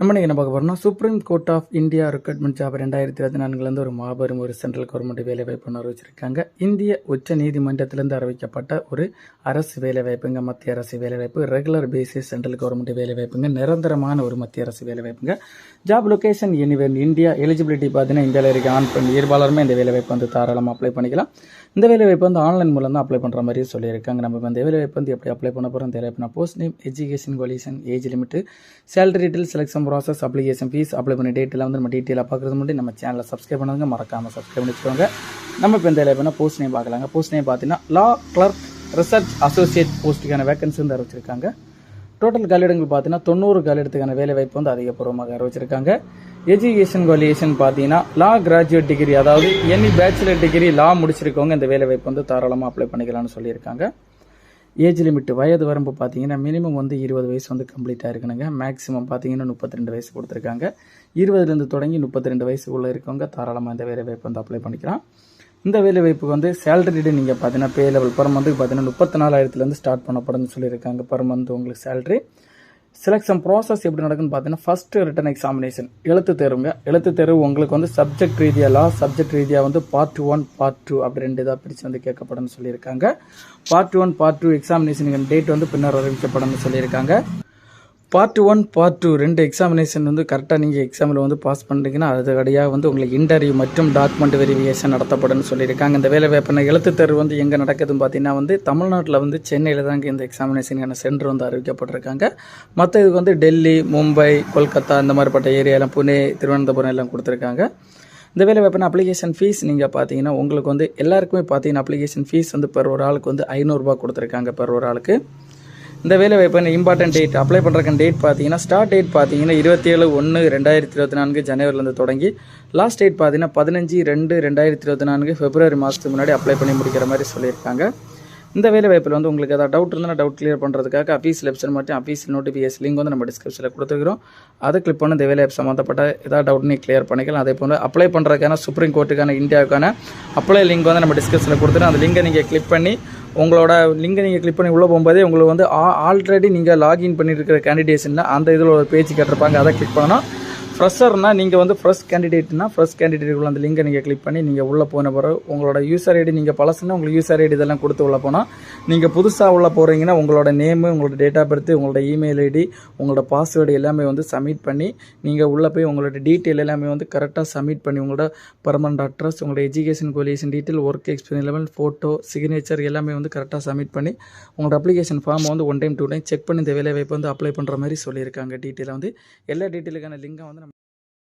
நம்ம நீங்கள் என்ன பார்க்க போகிறோம்னா supreme court of India recruitment job ரெண்டாயிரத்தி இருபத்தி நான்குலேருந்து ஒரு மாபெரும் ஒரு சென்ட்ரல் கவர்மெண்ட் வேலைவாய்ப்பு அறிவிச்சிருக்காங்க இந்திய உச்ச நீதிமன்றத்திலிருந்து அறிவிக்கப்பட்ட ஒரு அரசு வேலைவாய்ப்புங்க மத்திய அரசு வேலைவாய்ப்பு ரெகுலர் பேசிஸ் சென்ட்ரல் கவர்மெண்ட் வேலைவாய்ப்புங்க நிரந்தரமான ஒரு மத்திய அரசு வேலைவாய்ப்புங்க. Job location anywhere India eligibility பார்த்தீங்கன்னா இந்தியாவில் இருக்க ஆன் பண்ணி இருபாலருமே இந்த வேலைவாய்ப்பு வந்து தாராளமாக அப்ளை பண்ணிக்கலாம். இந்த வேலைவாய்ப்பு வந்து ஆன்லைன் மூலம் தான் அப்ளை பண்ணுற மாதிரி சொல்லியிருக்காங்க. நம்ம இந்த வேலைவாய்ப்பு வந்து எப்படி அப்ளை பண்ண போகிறோம் இந்த வேலைவாய்ப்பு post name education qualification age limit salary detail selection process application fees apply பண்ணி டேட்டில் வந்து நம்ம டீட்டெயிலாக பார்க்குறது மட்டும் நம்ம சேனலை சப்ஸ்கிரைப் பண்ணுவாங்க மறக்காமல் சப்ஸ்கிரைப் பண்ணி வச்சுக்கோங்க நம்ம இப்போ இந்த வேலைவாய்ப்பு போஸ்ட் நேம் பார்க்கலாங்க. போஸ்ட் நேம் பார்த்தீங்கன்னா லா கிளர்க் ரிசர்ச் அசோசியேட் போஸ்ட்டுக்கான வேகன்சி வந்து அறிவிச்சிருக்காங்க. டோட்டல் காலியிடங்கள் பார்த்தீங்கன்னா தொண்ணூறு காலியிடத்துக்கான வேலை வாய்ப்பு வந்து அதிகபூர்வமாக அறிவிச்சிருக்காங்க. எஜுகேஷன் குவாலிஃபிகேஷன் பார்த்தீங்கன்னா லா கிராஜுவேட் டிகிரி அதாவது எனி பேச்சுலர் டிகிரி லா முடிச்சிருக்கவங்க இந்த வேலை வாய்ப்பு வந்து தாராளமாக அப்ளை பண்ணிக்கலாம்னு சொல்லியிருக்காங்க. ஏஜ் லிமிட் வயது வரம்பு பார்த்தீங்கன்னா மினிமம் வந்து இருபது வயசு வந்து கம்ப்ளீட் இருக்கணுங்க. மேக்ஸிமம் பார்த்தீங்கன்னா முப்பத்தி ரெண்டு வயசு கொடுத்துருக்காங்க. இருபதுலேருந்து தொடங்கி முப்பத்தி ரெண்டு வயசுக்குள்ளே இருக்கவங்க தாராளமாக இந்த வேலை வாய்ப்பு வந்து அப்ளை பண்ணிக்கலாம். இந்த வேலை வாய்ப்புக்கு வந்து சேலரிடு நீங்கள் பார்த்தீங்கன்னா பே லெவல் பர் மந்த்துக்கு பார்த்தீங்கன்னா முப்பத்தி நாலாயிரத்துலேருந்து ஸ்டார்ட் பண்ணப்படும்னு சொல்லியிருக்காங்க பர் மந்த் உங்களுக்கு சேலரி செலெக்ஷன் ப்ராசஸ் எப்படி நடக்குன்னு பார்த்தீங்கன்னா ஃபஸ்ட்டு ரிட்டன் எக்ஸாமினேஷன் எழுத்து தேர்வுங்க. எழுத்து தேர்வு உங்களுக்கு வந்து சப்ஜெக்ட் ரீதியாக லா சப்ஜெக்ட் ரீதியாக வந்து பார்ட் ஒன் பார்ட் டூ அப்படி ரெண்டு இதாக பிரித்து வந்து கேட்கப்படும்னு சொல்லியிருக்காங்க. Part one part two examination date வந்து பின்னர் அறிவிக்கப்படும்னு சொல்லியிருக்காங்க. பார்ட் ஒன் பார்ட் டூ ரெண்டு எக்ஸாமினேஷன் வந்து கரெக்டாக நீங்கள் எக்ஸாமில் வந்து பாஸ் பண்ணுறீங்கன்னா அது வழியாக வந்து உங்களுக்கு இன்டர்வியூ மற்றும் டாக்குமெண்ட் வெரிஃபிகேஷன் நடத்தப்படும்னு சொல்லியிருக்காங்க. இந்த வேலை வாய்ப்பு எழுத்து தேர்வு வந்து எங்கே நடக்குதுன்னு பார்த்தீங்கன்னா வந்து தமிழ்நாட்டில் வந்து சென்னையில் தாங்க இந்த எக்ஸாமினேஷனுக்கான சென்டர் வந்து அறிவிக்கப்பட்டிருக்காங்க. மற்ற இதுக்கு வந்து டெல்லி மும்பை கொல்கத்தா இந்த மாதிரிப்பட்ட ஏரியாலாம் புனே திருவனந்தபுரம் எல்லாம் கொடுத்துருக்காங்க. இந்த வேலை வாய்ப்புனா அப்ளிகேஷன் ஃபீஸ் நீங்கள் பார்த்தீங்கன்னா உங்களுக்கு வந்து எல்லாருக்குமே பார்த்தீங்கன்னா அப்ளிகேஷன் ஃபீஸ் வந்து பெர் ஒரு ஆளுக்கு வந்து ஐநூறுரூபா கொடுத்துருக்காங்க பெர் ஒரு ஆளுக்கு. இந்த வேலை வாய்ப்பு இம்பார்ட்டன்ட் டேட் அப்ளை பண்ணுறக்கான டேட் பார்த்தீங்கன்னா ஸ்டார்ட் டேட் பார்த்தீங்கன்னா இருபத்தி ஏழு ஒன்று ரெண்டாயிரத்தி இருபத்தி நான்கு ஜனவரிலேருந்து தொடங்கி லாஸ்ட் டேட் பார்த்தீங்கன்னா பதினஞ்சு ரெண்டு ரெண்டாயிரத்தி இருபத்தி நான்கு பிப்ரவரி மாதத்துக்கு முன்னாடி அப்ளை பண்ணி முடிக்கிற மாதிரி சொல்லியிருக்காங்க. இந்த வேலை வாய்ப்பில் வந்து உங்களுக்கு ஏதாவது டவுட் இருந்தால் டவுட் கிளியர் பண்ணுறதுக்காக அஃபீஸ் வெப்சைட் மட்டும் அஃபீஸ் நோட்டிஃபிகேஷன் லிங்க் வந்து நம்ம டிஸ்கிரிப்ஷனில் கொடுத்துருக்கிறோம். அதை கிளிக் பண்ணி இந்த வேலை வாய்ப்பு சம்மந்தப்பட்ட ஏதாவது டவுட் நீ கிளியர் பண்ணிக்கலாம். அதே போல் அப்ளை பண்ணுறதுக்கான சுப்ரீம் கோர்ட்டுக்கான இந்தியாவுக்கான அப்ளை லிங்க் வந்து நம்ம டிஸ்கிரிப்ஷனில் கொடுத்துட்டு அந்த லிங்கை நீங்கள் கிளிக் பண்ணி உங்களோட லிங்கை நீங்கள் கிளிக் பண்ணி உள்ளே போகும்போதே உங்களுக்கு வந்து ஆல்ரெடி நீங்கள் லாகின் பண்ணியிருக்கிற கேண்டிடேஷனில் அந்த இதில் ஒரு பேஜ் கேட்டிருப்பாங்க. அதை கிளிக் பண்ணணும். ஃப்ரெஷர்னால் நீங்கள் வந்து ஃப்ரெஷ் கேண்டிடேட்னா ஃப்ரெஷ் கேண்டிடேட் அந்த லிங்கை நீங்கள் கிளிக் பண்ணி நீங்கள் உள்ளே போன பிறகு உங்களோட யூசர் ஐடி நீங்கள் பழசுனா உங்களுக்கு யூசர் ஐடி இதெல்லாம் கொடுத்து உள்ளே போனால் நீங்கள் புதுசாக உள்ள போகிறீங்கன்னா உங்களோட நேமு உங்களோட டேட் ஆஃப் பர்த் உங்களோட இமெயில் ஐடி உங்களோட பாஸ்வேர்டு எல்லாமே வந்து சப்மிட் பண்ணி நீங்கள் உள்ளே போய் உங்களோட டீட்டெயில் எல்லாமே வந்து கரெக்டாக சப்மிட் பண்ணி உங்களோட பர்மனண்ட் அட்ரஸ் உங்களோட education qualification detail work experience level photo signature எல்லாமே வந்து கரெக்டாக சப்மிட் பண்ணி உங்களோட அப்ளிகேஷன் ஃபார்மை வந்து one time two time check பண்ணி இந்த வேலை வாய்ப்பு வந்து அப்ளை பண்ணுற மாதிரி சொல்லியிருக்காங்க. டீட்டெயிலாக வந்து எல்லா டீட்டெயிலுக்கான லிங்கை வந்து